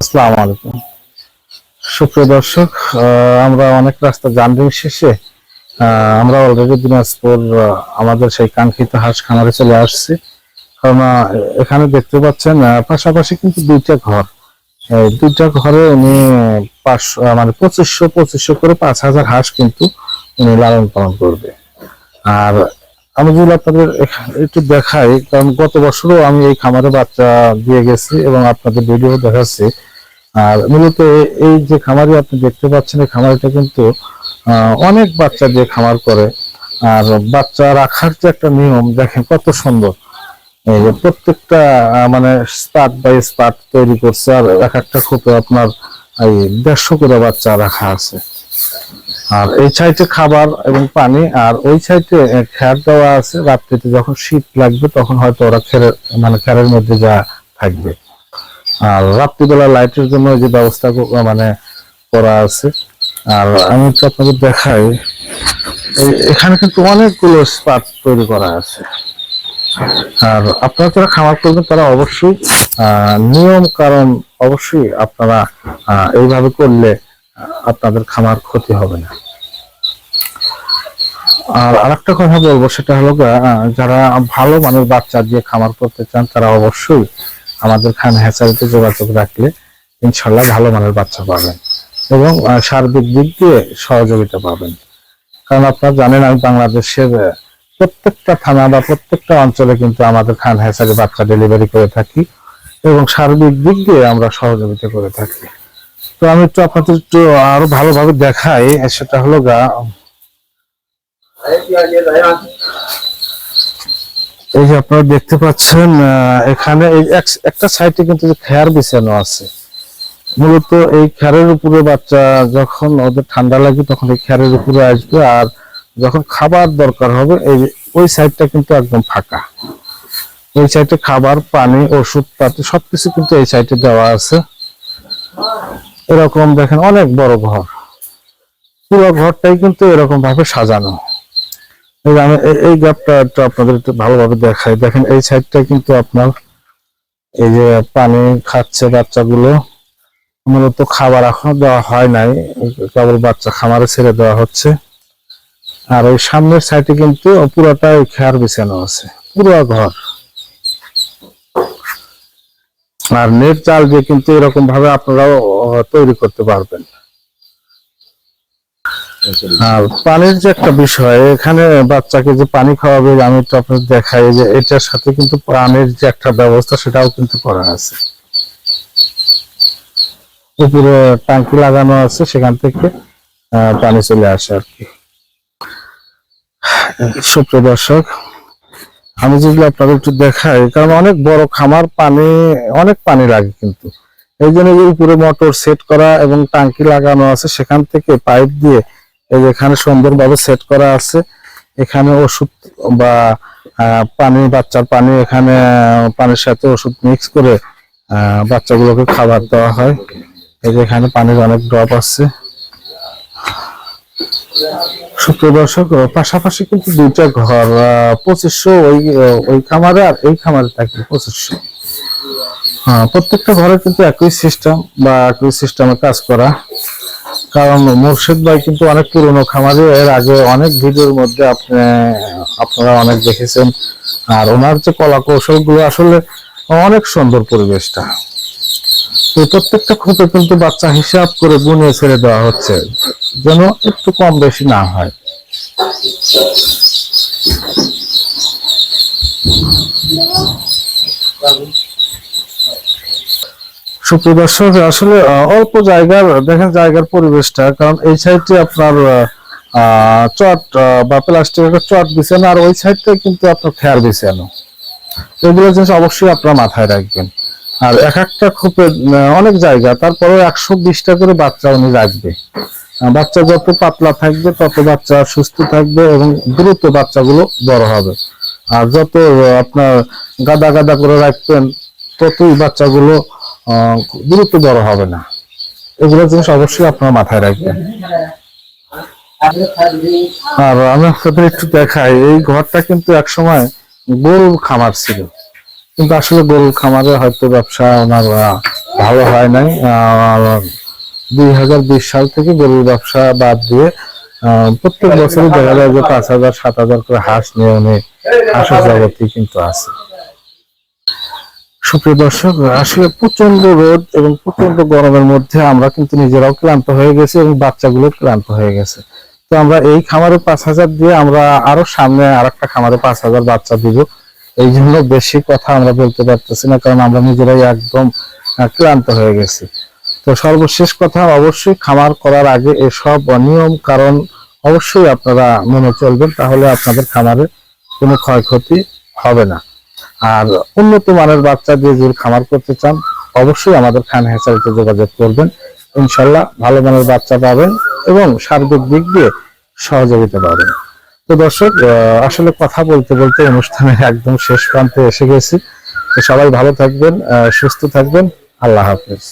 আসসালামু আলাইকুম। সুপ্রিয় দর্শক আমরা অনেক রাস্তা জার্নি শেষে আমরা অলরেডি দিনাজপুর আমাদের সেই কাঙ্ক্ষিত হাঁস খামারে চলে আসছি। কারণ এখানে দেখতে পাচ্ছেন পাশাপাশি কিন্তু দুইটা ঘর। দুইটা ঘরে উনি পাঁচশো মানে পঁচিশশো পঁচিশশো করে পাঁচ হাজার হাঁস কিন্তু উনি লালন পালন করবে। আর আমি যদি আপনাদের একটু দেখাই, কারণ গত বছরও আমি এই খামারে বাচ্চা দিয়ে গেছি এবং আপনাদের ভিডিও দেখাচ্ছি। আর মূলত এই যে খামারি আপনি দেখতে পাচ্ছেন, এই খামারিটা কিন্তু অনেক বাচ্চা দিয়ে খামার করে। আর বাচ্চা রাখার যে একটা নিয়ম, দেখেন কত সুন্দর। এই যে প্রত্যেকটা মানে স্পাট বাই স্পাট তৈরি করছে, আর এক একটা খোপে আপনার এই দেড়শো করে বাচ্চা রাখা আছে। আর এই সাইডে খাবার এবং পানি, আর ওই সাইডে খ্যার দেওয়া আছে রাত্রিতে, যখন শীত লাগবে তখন হয়তো ওরা খেরের মানে খ্যারের মধ্যে যা থাকবে। আর রাত্রিবেলা লাইটের জন্য যে ব্যবস্থা মানে করা আছে। আর আমি তো আপনাদের দেখাই এখানে কিন্তু অনেকগুলো স্পাট তৈরি করা আছে। আর আপনারা যারা খামার করবেন, তারা অবশ্যই নিয়ম কারণ অবশ্যই আপনারা এইভাবে করলে আপনাদের খামার ক্ষতি হবে না। আর আরেকটা কথা বলব, সেটা হলো যারা ভালো মানের বাচ্চা দিয়ে খামার করতে চান, তারা অবশ্যই আমাদের খান হ্যাচারিতে যোগাযোগ রাখলে ইনশাল্লাহ ভালো মানের বাচ্চা পাবেন এবং সার্বিক দিক দিয়ে সহযোগিতা পাবেন। কারণ আপনারা জানেন, আমি বাংলাদেশের প্রত্যেকটা থানা বা প্রত্যেকটা অঞ্চলে কিন্তু আমাদের খান হ্যাচারি বাচ্চা ডেলিভারি করে থাকি এবং সার্বিক দিক দিয়ে আমরা সহযোগিতা করে থাকি। তো আমি একটু আপনাদের একটু আরও ভালোভাবে দেখাই, সেটা হলো গা, এই যে আপনারা দেখতে পাচ্ছেন এখানে একটা সাইডে কিন্তু খেয়ার বিছানো আছে। মূলত এই খেয়ারের উপরে বাচ্চা যখন ওদের ঠান্ডা লাগে তখন এই খেয়ারের উপরে আসবে, আর যখন খাবার দরকার হবে, এই ওই সাইডটা কিন্তু একদম ফাঁকা। ওই সাইডে খাবার, পানি ওষুধ পাতি সবকিছু কিন্তু এই সাইডে দেওয়া আছে। এরকম দেখেন অনেক বড় ঘর। পুরো ঘরটাই কিন্তু এরকম ভাবে সাজানো আমি এই- গ্যাপটা একটু আপনাদের একটু ভালোভাবে দেখাই। দেখেন এই সাইডটা কিন্তু আপনার এই যে পানি খাচ্ছে বাচ্চাগুলো। মূলত খাবার এখনও দেওয়া হয় নাই। কেবল বাচ্চা খামারে ছেড়ে দেওয়া হচ্ছে। আর ওই সামনের সাইডে কিন্তু পুরোটাই খেয়ার বিছানো আছে। পুরো ঘর। আর নেট চাল দিয়ে কিন্তু এরকম ভাবে আপনারাও তৈরি করতে পারবেন। আর পানির যে একটা বিষয়, এখানে বাচ্চাকে যে পানি খাওয়াবে, আমি তো আপনাদের দেখাই যে এটার সাথে কিন্তু পানির যে একটা ব্যবস্থা, সেটাও কিন্তু করা আছে। উপরে টাঙ্কি লাগানো আছে, সেখান থেকে পানি চলে আসে আর কি। সুপ্রিয় দর্শক, আমি যদি আপনাদের একটু দেখাই, কারণ অনেক বড় খামার পানি, অনেক পানি লাগে কিন্তু। এই জন্য যে উপরে মোটর সেট করা এবং টাঙ্কি লাগানো আছে, সেখান থেকে পাইপ দিয়ে এই যে এখানে সুন্দরভাবে সেট করা আছে, এখানে ওষুধ বা পানি, বাচ্চার পানি এখানে পানির সাথে ওষুধ মিক্স করে বাচ্চাগুলোকে খাবার দেওয়া হয়। এই যে এখানে পানির অনেক ড্রপ আছে। সুপ্রিয় দর্শক পাশাপাশি কিন্তু দুইটা ঘর পঁচিশশো ওই ওই খামারে আর এই খামারে থাকে পঁচিশশো। হ্যাঁ প্রত্যেকটা ঘরে কিন্তু একই সিস্টেম বা একই সিস্টেমে কাজ করা। কারণ মুর্শিদ ভাই কিন্তু অনেক পুরনো খামারি, এর আগে অনেক ভিডিওর মধ্যে আপনি, আপনারা অনেক দেখেছেন। আর ওনার যে কলা কৌশলগুলো আসলে অনেক সুন্দর পরিবেশটা। তো প্রত্যেকটা খোপে কিন্তু বাচ্চা হিসাব করে গুনিয়ে ছেড়ে দেওয়া হচ্ছে, যেন একটু কম বেশি না হয়। সুপ্রিয় দর্শক, আসলে অল্প জায়গার, দেখেন জায়গার পরিবেশটা, কারণ এই সাইডে আপনার চট বা প্লাস্টিকের চট বিছানো, আর ওই সাইডটা কিন্তু আপনার খেয়ার বিছানো। এগুলো জিনিস অবশ্যই আপনার মাথায় রাখবেন। আর এক একটা খোপে অনেক জায়গা তারপরে একশো বিশটা করে বাচ্চা উনি রাখবে। বাচ্চা যত পাতলা থাকবে, তত বাচ্চা সুস্থ থাকবে এবং দ্রুত বাচ্চাগুলো বড় হবে। আর যত আপনার গাদা গাদা করে রাখবেন, ততই বাচ্চাগুলো দ্রুত বড় হবে না। এগুলো জিনিস অবশ্যই আপনার মাথায় রাখবেন। আর আমি আপনাদের একটু দেখাই, এই ঘরটা কিন্তু একসময় গরুর খামার ছিল। কিন্তু আসলে গরুর খামারে হয়তো ব্যবসা ওনার ভালো হয় নাই। দুই হাজার বিশ সাল থেকে গরুর ব্যবসা বাদ দিয়ে প্রত্যেক বছরই দেখা যায় যে পাঁচ হাজার, সাত হাজার করে হাঁস নিয়ে উনি হাঁসের জগতেই কিন্তু আছে। সুপ্রিয় দর্শক, আসলে প্রচণ্ড রোদ এবং প্রচণ্ড গরমের মধ্যে আমরা কিন্তু নিজেরাও ক্লান্ত হয়ে গেছি এবং বাচ্চাগুলো ক্লান্ত হয়ে গেছে। তো আমরা এই খামারে পাঁচ হাজার দিয়ে আমরা আরও সামনে আর একটা খামারে পাঁচ হাজার বাচ্চা দিব। এই জন্য বেশি কথা আমরা বলতে পারতেছি না, কারণ আমরা নিজেরাই একদম ক্লান্ত হয়ে গেছি। তো সর্বশেষ কথা, অবশ্যই খামার করার আগে এসব নিয়ম কারণ অবশ্যই আপনারা মেনে চলবেন, তাহলে আপনাদের খামারে কোনো ক্ষয়ক্ষতি হবে না। আর উন্নত মানের বাচ্চা দিয়ে যদি খামার করতে চান, অবশ্যই আমাদের খান হ্যাচারিতে যোগাযোগ করবেন। ইনশাল্লাহ ভালো মানের বাচ্চা পাবেন এবং সার্বিক দিক দিয়ে সহযোগিতা পাবেন। তো দর্শক আসলে কথা বলতে বলতে অনুষ্ঠানে একদম শেষ প্রান্তে এসে গেছি। তো সবাই ভালো থাকবেন সুস্থ থাকবেন। আল্লাহ হাফেজ।